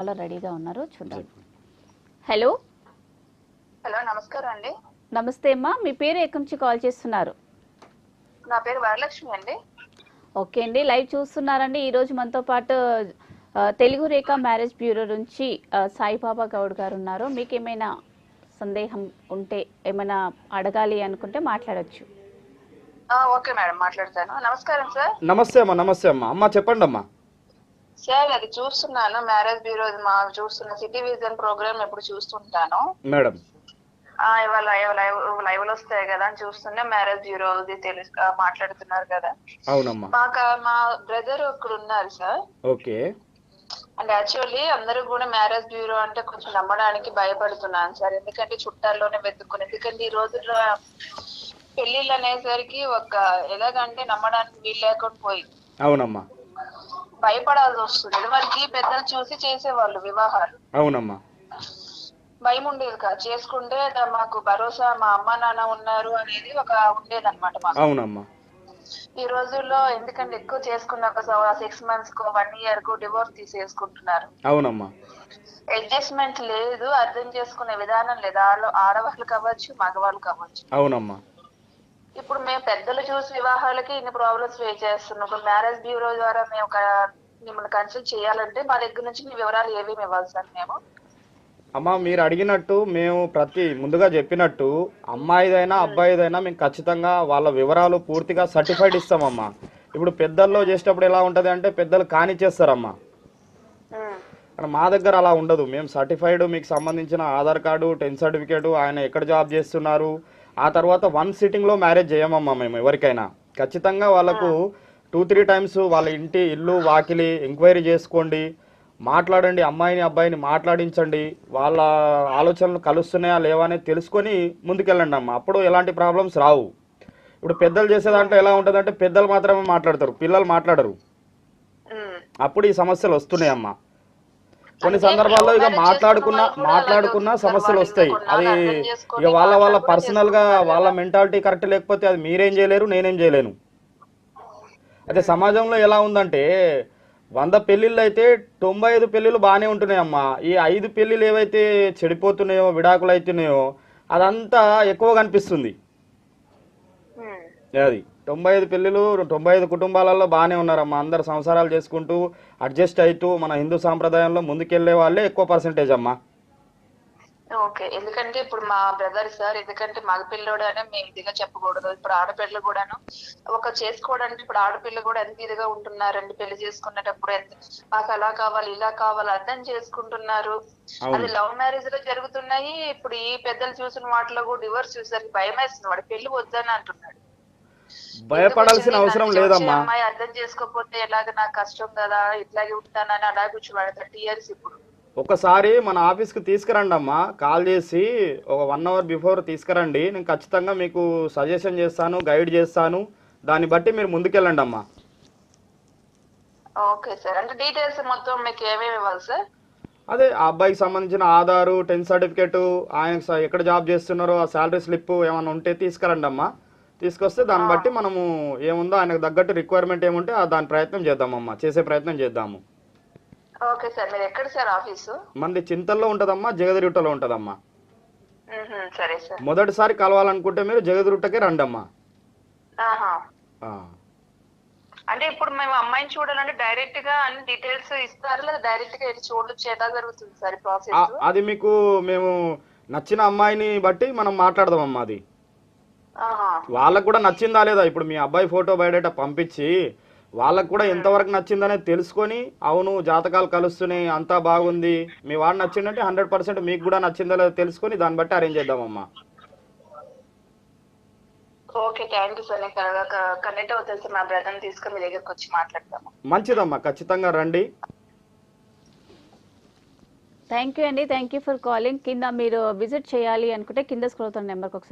చాలా రెడీగా ఉన్నారు చూద్దాం. హలో. హలో నమస్కారం అండి. నమస్తే అమ్మా మీ పేరు ఎక్కడి నుంచి కాల్ చేస్తున్నారు? నా పేరు వరలక్ష్మి అండి. ఓకే అండి లైవ్ చూస్తున్నారండి. ఈరోజు మనతో పాటు తెలుగు రేఖ మ్యారేజ్ బ్యూరో నుంచి సాయిబాబా గౌడ్ గారు ఉన్నారు. మీకు ఏమైనా సందేహం ఉంటే ఏమైనా అడగాలి అనుకుంటే మాట్లాడొచ్చు. ఆ, ఓకే మేడం మాట్లాడతాను. నమస్కారం సార్. నమస్తే అమ్మా నమస్తే అమ్మా. అమ్మ చెప్పండి అమ్మా సార్ అది చూస్తున్నాను. మ్యారేజ్ బ్యూరో మా చూస్తున్న సిటీ విజన్ ప్రోగ్రామ్ ఎప్పుడు చూస్తుంటాను. మేడం. ఆ, ఇవాళ లైవ్ లైవ్లో వస్తాయి కదా అని చూస్తున్నా మ్యారేజ్ బ్యూరో తెలుసు మాట్లాడుతున్నారు కదా. అవునమ్మా. మాకు మా బ్రదర్ ఒకడు ఉన్నారు సార్ ఓకే. అండ్ యాక్చువల్లీ అందరూ కూడా మ్యారేజ్ బ్యూరో అంటే కొంచెం నమ్మడానికి భయపడుతున్నాను సార్ ఎందుకంటే చుట్టాల్లోనే వెతుక్కుని ఎందుకంటే ఈ రోజుల్లో పెళ్ళిళ్ళు అనేసరికి ఒక ఎలాగంటే నమ్మడానికి వీలు లేకుండా పోయింది అవునమ్మా. భయపడాల్సి వస్తుంది. ఇదివరకు పెద్దలు చూసి చేసేవాళ్ళు వివాహాలు. అవునమ్మా. భయం ఉండేది కాదు. చేసుకుంటే మాకు భరోసా మా అమ్మ నాన్న ఉన్నారు అనేది ఒక ఉండేదన్నమాట మాకు. అవునమ్మా. ఈ రోజుల్లో ఎందుకంటే ఎక్కువ చేసుకున్న ఒక సిక్స్ మంత్స్కు వన్ ఇయర్కు డివోర్స్ తీసేసుకుంటున్నారు. అవునమ్మా. అడ్జస్ట్మెంట్ లేదు అర్థం చేసుకునే విధానం లేదు. ఆడ- ఆడవాళ్ళు కావచ్చు మగవాళ్ళు కావచ్చు. అవునమ్మా. ఇప్పుడు మేము పెద్దలు చూసి వివాహాలకి ఇన్ని ప్రాబ్లమ్స్ ఫేస్ చేస్తున్నాం. ఇప్పుడు మ్యారేజ్ బ్యూరో ద్వారా మేము ఒక మిమ్మల్ని కన్సల్ట్ చేయాలంటే మా దగ్గర నుంచి మీ వివరాలు ఏమేమి ఇవ్వాలి సార్ మేము? అమ్మా మీరు అడిగినట్టు మేము ప్రతి ముందుగా చెప్పినట్టు అమ్మాయిదైనా అబ్బాయిదైనా మేము ఖచ్చితంగా వాళ్ళ వివరాలు పూర్తిగా సర్టిఫైడ్ ఇస్తామమ్మా. ఇప్పుడు పెద్దల్లో చేసేటప్పుడు ఎలా ఉంటుంది అంటే పెద్దలు కానిచ్చేస్తారమ్మా. మా దగ్గర అలా ఉండదు. మేము సర్టిఫైడ్ మీకు సంబంధించిన ఆధార్ కార్డు టెన్త్ సర్టిఫికేట్ ఆయన ఎక్కడ జాబ్ చేస్తున్నారు ఆ తర్వాత వన్ సిట్టింగ్లో మ్యారేజ్ చేయమమ్మా మేము ఎవరికైనా. ఖచ్చితంగా వాళ్ళకు టూ త్రీ టైమ్స్ వాళ్ళ ఇంటి ఇల్లు వాకిలి ఎంక్వైరీ చేసుకోండి. మాట్లాడండి అమ్మాయిని అబ్బాయిని మాట్లాడించండి. వాళ్ళ ఆలోచనలు కలుస్తున్నాయా లేవా అనేది తెలుసుకొని ముందుకెళ్ళండి అమ్మా. అప్పుడు ఎలాంటి ప్రాబ్లమ్స్ రావు. ఇప్పుడు పెద్దలు చేసే దాంట్లో ఎలా ఉంటుందంటే పెద్దలు మాత్రమే మాట్లాడతారు పిల్లలు మాట్లాడరు. అప్పుడు ఈ సమస్యలు వస్తున్నాయి అమ్మా కొన్ని సందర్భాల్లో ఇక మాట్లాడుకున్న మాట్లాడుకున్న సమస్యలు వస్తాయి. అది ఇక వాళ్ళ వాళ్ళ పర్సనల్గా వాళ్ళ మెంటాలిటీ కరెక్ట్ లేకపోతే అది మీరేం చేయలేరు నేనేం చేయలేను. అయితే సమాజంలో ఎలా ఉందంటే వంద పెళ్ళిళ్ళు అయితే తొంభై ఐదు పెళ్ళిళ్ళు బాగానే ఉంటున్నాయి అమ్మా ఈ ఐదు పెళ్ళిళ్ళు ఏవైతే చెడిపోతున్నాయో విడాకులు అవుతున్నాయో అదంతా ఎక్కువ కనిపిస్తుంది. అది. తొంభై ఐదు పెళ్ళిళ్ళు తొంభై ఐదు కుటుంబాలలో బాగానే ఉన్నారమ్మా. అందరు సంసారాలు చేసుకుంటూ అడ్జస్ట్ అవుతూ మన హిందూ సాంప్రదాయంలో ముందుకెళ్ళే వాళ్ళే ఎక్కువ పర్సంటేజ్ అమ్మా. ఓకే. ఎందుకంటే ఇప్పుడు మా బ్రదర్ సార్ ఎందుకంటే మగ పిల్లోడు అనే మేము ఇదిగా చెప్పకూడదు. ఇప్పుడు ఆడపిల్లలు కూడాను ఒక చేసుకోవడానికి ఇప్పుడు ఆడపిల్ల కూడా ఎంత ఇదిగా ఉంటున్నారండి పెళ్ళి చేసుకునేటప్పుడు ఎంత మాకు అలా కావాలి ఇలా కావాలి అర్థం చేసుకుంటున్నారు. అది లవ్ మ్యారేజ్లో జరుగుతున్నాయి. ఇప్పుడు ఈ పెద్దలు చూసిన వాటిలో కూడా డివోర్స్ చూసరికి భయం వేస్తుంది వాడు పెళ్ళి వద్దని అంటున్నాడు. భయపడాల్సిన అవసరం? లేదమ్మా. అమ్మాయి అర్థం చేసుకోకపోతే ఎలాగ నాకు కష్టం కదా ఇట్లాగే ఉంటానని అలా కూర్చోవాడు థర్టీ ఇయర్స్ ఇప్పుడు. ఒకసారి మన ఆఫీస్కి తీసుకురండి అమ్మా కాల్ చేసి ఒక వన్ అవర్ బిఫోర్ తీసుకురండి. నేను ఖచ్చితంగా మీకు సజెషన్ చేస్తాను గైడ్ చేస్తాను. దాన్ని బట్టి మీరు ముందుకెళ్ళండి అమ్మా ఓకే సార్. అంటే డీటెయిల్స్ మొత్తం మీకు ఏమేమి ఇవ్వాలి సార్? అదే ఆ అబ్బాయికి సంబంధించిన ఆధారు టెన్త్ సర్టిఫికేట్ ఆయన ఎక్కడ జాబ్ చేస్తున్నారో ఆ శాలరీ స్లిప్ ఏమైనా ఉంటే తీసుకురండి అమ్మా తీసుకొస్తే దాన్ని బట్టి మనము ఏముందో ఆయనకు తగ్గట్టు రిక్వైర్మెంట్ ఏముంటే దాని ప్రయత్నం చేద్దామమ్మా చేసే ప్రయత్నం చేద్దాము. ఓకే సార్ మీరు ఎక్కడ సార్ ఆఫీసు? మనది చింతల్లో ఉంటుందమ్మా జగదిరుట్టలో ఉంటుందమ్మా. సరే సార్. మొదటిసారి కలవాలనుకుంటే మీరు జగదిరుట్టకే రండి అమ్మా ఆహా. ఆ. అంటే ఇప్పుడు మేము అమ్మాయిని చూడాలంటే డైరెక్ట్గా అన్ని డీటెయిల్స్ ఇస్తారా లేదా డైరెక్ట్గా చూడొచ్చు ఎలా జరుగుతుంది సార్ ప్రాసెస్? అది మీకు మేము నచ్చిన అమ్మాయిని బట్టి మనం మాట్లాడదామమ్మా అది. వాళ్ళకు కూడా నచ్చిందా లేదా? ఇప్పుడు మీ అబ్బాయి ఫోటో బయోడేటా పంపించి వాళ్ళకు కూడా ఎంతవరకు నచ్చిందనేది తెలుసుకొని అవును జాతకాలు కలుస్తున్నాయి అంతా బాగుంది. మీ వాడు నచ్చిందంటే హండ్రెడ్ పర్సెంట్ మీకు కూడా నచ్చిందా లేదో తెలుసుకొని దాన్ని బట్టి arrange చేద్దామమ్మా. Okay thank you sir. నేను కనెక్ట్ అవుతుంది సార్ మా బ్రదర్ తీసుకొని మీ దగ్గరకు వచ్చి మాట్లాడతాము మంచిదమ్మా ఖచ్చితంగా రండి. థ్యాంక్ యూ అండి. Thank you for calling. కింద మీరు విజిట్ చేయాలి అనుకుంటే కింద స్క్రోల్ నెంబర్కి ఒకసారి